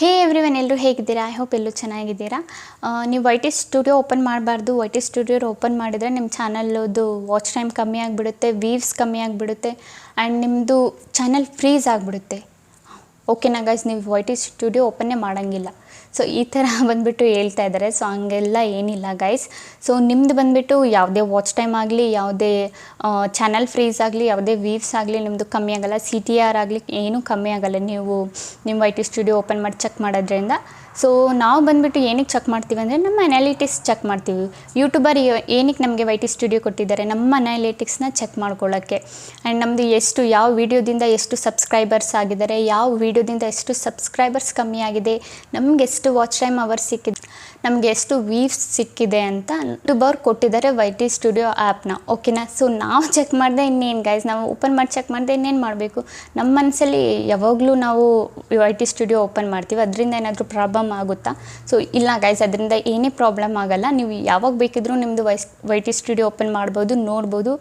ಹೇ every one ಎಲ್ಲರೂ ಹೇಗಿದ್ದೀರಾ? I hope ಎಲ್ಲರೂ ಚೆನ್ನಾಗಿದ್ದೀರಾ. ನೀವು ವೈ ಟಿ ಸ್ಟುಡಿಯೋ ಓಪನ್ ಮಾಡಬಾರ್ದು. ವೈ ಟಿ ಸ್ಟುಡಿಯೋ ಓಪನ್ ಮಾಡಿದರೆ ನಿಮ್ಮ ಚಾನಲ್ದು ವಾಚ್ ಟೈಮ್ ಕಮ್ಮಿ ಆಗಿಬಿಡುತ್ತೆ ವೀವ್ಸ್ ಕಮ್ಮಿ ಆಗಿಬಿಡುತ್ತೆ ಆ್ಯಂಡ್ ನಿಮ್ಮದು ಚಾನಲ್ ಫ್ರೀಸ್ ಆಗಿಬಿಡುತ್ತೆ. ಓಕೆನಾ ಗೈಸ್ ನೀವು ವೈ ಟಿ ಸ್ಟುಡಿಯೋ ಓಪನ್ನೇ ಮಾಡೋಂಗಿಲ್ಲ. ಸೊ ಈ ಥರ ಬಂದುಬಿಟ್ಟು ಹೇಳ್ತಾ ಇದ್ದಾರೆ. ಸೊ ಹಂಗೆಲ್ಲ ಏನಿಲ್ಲ ಗೈಸ್ ಸೊ ನಿಮ್ದು ಬಂದುಬಿಟ್ಟು ಯಾವುದೇ ವಾಚ್ ಟೈಮ್ ಆಗಲಿ, ಯಾವುದೇ ಚಾನಲ್ ಫ್ರೀಸ್ ಆಗಲಿ, ಯಾವುದೇ ವೀವ್ಸ್ ಆಗಲಿ ನಿಮ್ಮದು ಕಮ್ಮಿ ಆಗಲ್ಲ. ಸಿ ಟಿ ಆರ್ ಆಗಲಿ, ಏನೂ ಕಮ್ಮಿ ಆಗಲ್ಲ. ನೀವು ನಿಮ್ಮ ವೈ ಟಿ ಸ್ಟುಡಿಯೋ ಓಪನ್ ಮಾಡಿ ಚೆಕ್ ಮಾಡೋದ್ರಿಂದ ಸೊ ನಾವು ಬಂದುಬಿಟ್ಟು ಏನಕ್ಕೆ ಚೆಕ್ ಮಾಡ್ತೀವಿ ಅಂದರೆ ನಮ್ಮ ಅನಾಲಿಟಿಕ್ಸ್ ಚೆಕ್ ಮಾಡ್ತೀವಿ. ಯೂಟ್ಯೂಬರ್ ಏನಕ್ಕೆ ನಮಗೆ ವೈ ಟಿ ಸ್ಟುಡಿಯೋ ಕೊಟ್ಟಿದ್ದಾರೆ? ನಮ್ಮ ಅನಾಲಿಟಿಕ್ಸ್ನ ಚೆಕ್ ಮಾಡ್ಕೊಳ್ಳೋಕ್ಕೆ. ಆ್ಯಂಡ್ ನಮ್ಮದು ಎಷ್ಟು, ಯಾವ ವೀಡಿಯೋದಿಂದ ಎಷ್ಟು ಸಬ್ಸ್ಕ್ರೈಬರ್ಸ್ ಆಗಿದ್ದಾರೆ? ಯಾವ ವೀಡಿಯೋದಿಂದ ಎಷ್ಟು ಸಬ್ಸ್ಕ್ರೈಬರ್ಸ್ ಕಮ್ಮಿ ಆಗಿದೆ? ನಮ್ಗೆ ಎಷ್ಟು ವಾಚ್ ಟೈಮ್ ಅವರ್ ಸಿಕ್ಕಿದೆ? ನಮಗೆ ಎಷ್ಟು ವೀವ್ಸ್ ಸಿಕ್ಕಿದೆ ಅಂತ ಯೂಟ್ಯೂಬರ್ ಕೊಟ್ಟಿದ್ದಾರೆ ವೈ ಟಿ ಸ್ಟುಡಿಯೋ ಆ್ಯಪ್ನ ಓಕೆನಾ ಸೊ ನಾವು ಚೆಕ್ ಮಾಡಿದೆ ಇನ್ನೇನು ಗೈಸ್ ನಾವು ಓಪನ್ ಮಾಡಿ ಚೆಕ್ ಮಾಡಿದೆ ಇನ್ನೇನು ಮಾಡಬೇಕು? ನಮ್ಮ ಮನಸ್ಸಲ್ಲಿ ಯಾವಾಗಲೂ ನಾವು ವೈ ಟಿ ಸ್ಟುಡಿಯೋ ಓಪನ್ ಮಾಡ್ತೀವಿ. ಅದರಿಂದ ಏನಾದರೂ ಪ್ರಾಬ್ಲಮ್ ಆಗುತ್ತಾ? ಸೊ ಇಲ್ಲ ಗೈಸ್ ಅದರಿಂದ ಏನೇ ಪ್ರಾಬ್ಲಮ್ ಆಗಲ್ಲ. ನೀವು ಯಾವಾಗ ಬೇಕಿದ್ರೂ ನಿಮ್ಮದು ವೈಸ್ ವೈ ಟಿ ಸ್ಟುಡಿಯೋ ಓಪನ್ ಮಾಡ್ಬೋದು, ನೋಡ್ಬೋದು.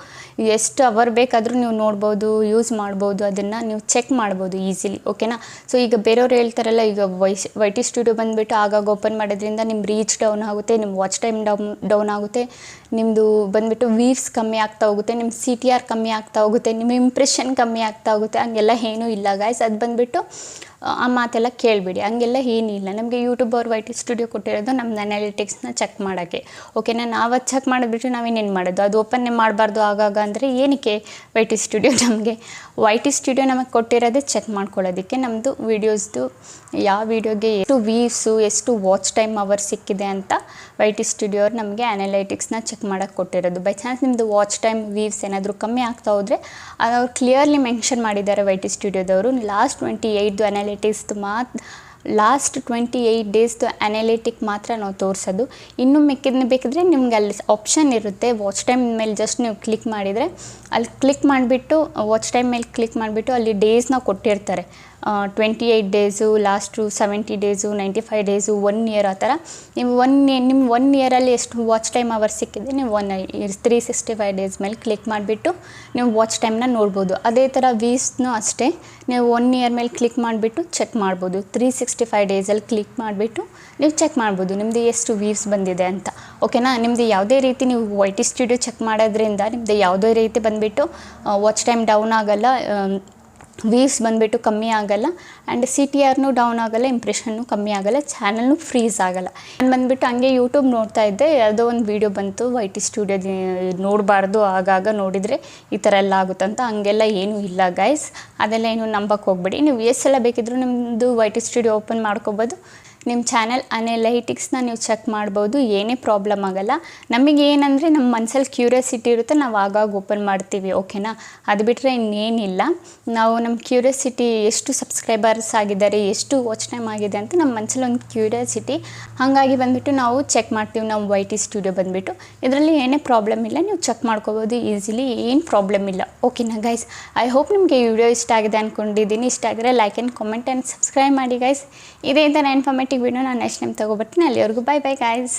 ಎಷ್ಟು ಅವರ್ ಬೇಕಾದರೂ ನೀವು ನೋಡ್ಬೋದು ಯೂಸ್ ಮಾಡ್ಬೋದು, ಅದನ್ನು ನೀವು ಚೆಕ್ ಮಾಡ್ಬೋದು ಈಸಿಲಿ ಓಕೆನಾ ಸೊ ಈಗ ಬೇರೆಯವ್ರು ಹೇಳ್ತಾರಲ್ಲ, ಈಗ ವೈಸ್ ವೈ ಟಿ ಸ್ಟುಡಿಯೋ ಬಂದುಬಿಟ್ಟು ಆಗಾಗ ಓಪನ್ ಮಾಡೋದ್ರಿಂದ ನಿಮ್ಮ ರೀಚ್ ಡೌನ್ ಆಗುತ್ತೆ ನಿಮ್ಮ ವಾಚ್ ಟೈಮ್ ಡೌನ್ ಡೌನ್ ಆಗುತ್ತೆ. ನಿಮ್ಮದು ಬಂದುಬಿಟ್ಟು ವೀವ್ಸ್ ಕಮ್ಮಿ ಆಗ್ತಾ ಹೋಗುತ್ತೆ ನಿಮ್ಮ ಸಿ ಟಿ ಆರ್ ಕಮ್ಮಿ ಆಗ್ತಾ ಹೋಗುತ್ತೆ ನಿಮ್ಮ ಇಂಪ್ರೆಷನ್ ಕಮ್ಮಿ ಆಗ್ತಾ ಹೋಗುತ್ತೆ, ಹಂಗೆಲ್ಲ ಏನೂ ಇಲ್ಲ ಗಾಯ್ಸ್ ಅದು ಬಂದುಬಿಟ್ಟು ಆ ಮಾತೆಲ್ಲ ಕೇಳಿಬಿಡಿ. ಹಂಗೆಲ್ಲ ಏನಿಲ್ಲ. ನಮಗೆ ಯೂಟ್ಯೂಬ್ ಅವ್ರು ವೈ ಸ್ಟುಡಿಯೋ ಕೊಟ್ಟಿರೋದು ನಮ್ದು ಅನಾಲಿಟಿಕ್ಸ್ನ ಚೆಕ್ ಮಾಡೋಕ್ಕೆ. ಓಕೆನಾ ನಾವು ಅದು ಚೆಕ್ ಮಾಡಿಬಿಟ್ಟು ನಾವೇನೇನು ಮಾಡೋದು? ಅದು ಓಪನ್ನೇ ಮಾಡಬಾರ್ದು ಆಗಾಗ ಅಂದರೆ ಏನಕ್ಕೆ ವೈ ಸ್ಟುಡಿಯೋ ನಮಗೆ? ವೈ ಸ್ಟುಡಿಯೋ ನಮಗೆ ಕೊಟ್ಟಿರೋದೇ ಚೆಕ್ ಮಾಡ್ಕೊಳ್ಳೋದಕ್ಕೆ. ನಮ್ಮದು ವೀಡಿಯೋಸ್ದು ಯಾವ ವೀಡಿಯೋಗೆ ಎಷ್ಟು ವೀವ್ಸು ಎಷ್ಟು ವಾಚ್ ಟೈಮ್ ಅವರ್ ಸಿಕ್ಕಿದೆ ಅಂತ ವೈ ಟಿ ಸ್ಟುಡಿಯೋ ಅವ್ರು ನಮಗೆ ಅನಾಲಿಟಿಕ್ಸ್ನ ಚೆಕ್ ಮಾಡೋಕ್ಕೆ ಕೊಟ್ಟಿರೋದು. ಬೈ ಚಾನ್ಸ್ ನಿಮ್ಮದು ವಾಚ್ ಟೈಮ್ ವೀವ್ಸ್ ಏನಾದರೂ ಕಮ್ಮಿ ಆಗ್ತಾ ಹೋದರೆ, ಅದು ಅವ್ರು ಕ್ಲಿಯರ್ಲಿ ಮೆನ್ಷನ್ ಮಾಡಿದ್ದಾರೆ ವೈ ಟಿ ಸ್ಟುಡಿಯೋದವರು ಲಾಸ್ಟ್ ಟ್ವೆಂಟಿ ಏಯ್ಟ್ದು ಅನಾಲಿಟಿಕ್ಸ್ದು ಮಾತ್ರ ಲಾಸ್ಟ್ ಟ್ವೆಂಟಿ ಏಯ್ಟ್ ಡೇಸ್ದು ಅನಾಲಿಟಿಕ್ ಮಾತ್ರ ನಾವು ತೋರಿಸೋದು. ಇನ್ನು ಮಿಕ್ಕಿದ್ನ ಬೇಕಿದ್ರೆ ನಿಮ್ಗೆ ಅಲ್ಲಿ ಆಪ್ಷನ್ ಇರುತ್ತೆ. ವಾಚ್ ಟೈಮ್ ಮೇಲೆ ಜಸ್ಟ್ ನೀವು ಕ್ಲಿಕ್ ಮಾಡಿದರೆ, ಅಲ್ಲಿ ಕ್ಲಿಕ್ ಮಾಡಿಬಿಟ್ಟು ವಾಚ್ ಟೈಮ್ ಮೇಲೆ ಕ್ಲಿಕ್ ಮಾಡಿಬಿಟ್ಟು ಅಲ್ಲಿ ಡೇಸ್ನ ಕೊಟ್ಟಿರ್ತಾರೆ. Twenty eight days last seventy days ninety five days one year ಆ ಥರ. ನೀವು ಒನ್ ನಿಮ್ಮ ಒನ್ ಇಯರಲ್ಲಿ ಎಷ್ಟು ವಾಚ್ ಟೈಮ್ ಅವರ್ ಸಿಕ್ಕಿದೆ, ನೀವು one three sixty five days ಮೇಲೆ ಕ್ಲಿಕ್ ಮಾಡಿಬಿಟ್ಟು ನೀವು ವಾಚ್ ಟೈಮ್ನ ನೋಡ್ಬೋದು. ಅದೇ ಥರ ವೀಸ್ನೂ ಅಷ್ಟೇ, ನೀವು ಒನ್ ಇಯರ್ ಮೇಲೆ ಕ್ಲಿಕ್ ಮಾಡಿಬಿಟ್ಟು ಚೆಕ್ ಮಾಡ್ಬೋದು. ತ್ರೀ ಸಿಕ್ಸ್ಟಿ ಫೈವ್ ಡೇಸಲ್ಲಿ ಕ್ಲಿಕ್ ಮಾಡಿಬಿಟ್ಟು ನೀವು ಚೆಕ್ ಮಾಡ್ಬೋದು ನಿಮ್ಮದು ಎಷ್ಟು ವೀವ್ಸ್ ಬಂದಿದೆ ಅಂತ. ಓಕೆನಾ ನಿಮ್ಮದು ಯಾವುದೇ ರೀತಿ ನೀವು ವೈಟಿ ಸ್ಟುಡಿಯೋ ಚೆಕ್ ಮಾಡೋದ್ರಿಂದ ನಿಮ್ಮದು ಯಾವುದೇ ರೀತಿ ಬಂದುಬಿಟ್ಟು ವಾಚ್ ಟೈಮ್ ಡೌನ್ ಆಗಲ್ಲ ವೀವ್ಸ್ ಬಂದುಬಿಟ್ಟು ಕಮ್ಮಿ ಆಗಲ್ಲ ಆ್ಯಂಡ್ ಸಿ ಟಿ ಆರ್ನು ಡೌನ್ ಆಗಲ್ಲ ಇಂಪ್ರೆಷನ್ನು ಕಮ್ಮಿ ಆಗಲ್ಲ ಚಾನಲ್ನು ಫ್ರೀಸ್ ಆಗಲ್ಲ. ನಾನು ಬಂದುಬಿಟ್ಟು ಹಂಗೆ ಯೂಟ್ಯೂಬ್ ನೋಡ್ತಾ ಇದ್ದೆ, ಯಾವುದೋ ಒಂದು ವೀಡಿಯೋ ಬಂತು ವೈ ಟಿ ಸ್ಟುಡಿಯೋದ ನೋಡಬಾರ್ದು ಆಗಾಗ ನೋಡಿದರೆ ಈ ಥರ ಎಲ್ಲ ಆಗುತ್ತಂತ ಹಂಗೆಲ್ಲ ಏನೂ ಇಲ್ಲ ಗೈಸ್ ಅದೆಲ್ಲ ಏನು ನಂಬಕ್ಕೆ ಹೋಗ್ಬೇಡಿ. ನೀವು ಎಷ್ಟು ಎಲ್ಲ ಬೇಕಿದ್ರು ನಿಮ್ಮದು ವೈ ಟಿ ಸ್ಟುಡಿಯೋ ಓಪನ್ ಮಾಡ್ಕೋಬೋದು. ನಿಮ್ಮ ಚಾನಲ್ ಅನಲೈಟಿಕ್ಸ್ನ ನೀವು ಚೆಕ್ ಮಾಡ್ಬೋದು, ಏನೇ ಪ್ರಾಬ್ಲಮ್ ಆಗಲ್ಲ. ನಮಗೆ ಏನಂದರೆ ನಮ್ಮ ಮನಸ್ಸಲ್ಲಿ ಕ್ಯೂರಿಯಾಸಿಟಿ ಇರುತ್ತೆ, ನಾವು ಆಗಾಗ ಓಪನ್ ಮಾಡ್ತೀವಿ ಓಕೆನಾ ಅದು ಬಿಟ್ಟರೆ ಇನ್ನೇನಿಲ್ಲ. ನಾವು ನಮ್ಮ ಕ್ಯೂರಿಯಾಸಿಟಿ ಎಷ್ಟು ಸಬ್ಸ್ಕ್ರೈಬರ್ಸ್ ಆಗಿದ್ದಾರೆ, ಎಷ್ಟು ವಾಚ್ ಟೈಮ್ ಆಗಿದೆ ಅಂತ ನಮ್ಮ ಮನಸ್ಸಲ್ಲಿ ಒಂದು ಕ್ಯೂರಿಯಾಸಿಟಿ ಹಾಗಾಗಿ ಬಂದುಬಿಟ್ಟು ನಾವು ಚೆಕ್ ಮಾಡ್ತೀವಿ ನಾವು ವೈ ಟಿ ಸ್ಟುಡಿಯೋ ಬಂದುಬಿಟ್ಟು. ಇದರಲ್ಲಿ ಏನೇ ಪ್ರಾಬ್ಲಮ್ ಇಲ್ಲ, ನೀವು ಚೆಕ್ ಮಾಡ್ಕೋಬೋದು ಈಸಿಲಿ ಏನು ಪ್ರಾಬ್ಲಮ್ ಇಲ್ಲ ಓಕೆನಾ ಗೈಸ್ ಐ ಹೋಪ್ ನಿಮಗೆ ಈ ವಿಡಿಯೋ ಇಷ್ಟ ಆಗಿದೆ ಅಂದ್ಕೊಂಡಿದ್ದೀನಿ ಇಷ್ಟ ಆಗಿದ್ರೆ like and comment and subscribe ಮಾಡಿ ಗೈಸ್ ಇದೇ ಥರ ಇನ್ಫಾರ್ಮೇಟಿವ್ ವಿಡಿಯೋ ನಾನು ನೆಕ್ಸ್ಟ್ ಟೈಮ್ ತೊಗೊಬರ್ತೀನಿ ಅಲ್ಲಿವರೆಗೂ ಬೈ ಬೈ ಗೈಸ್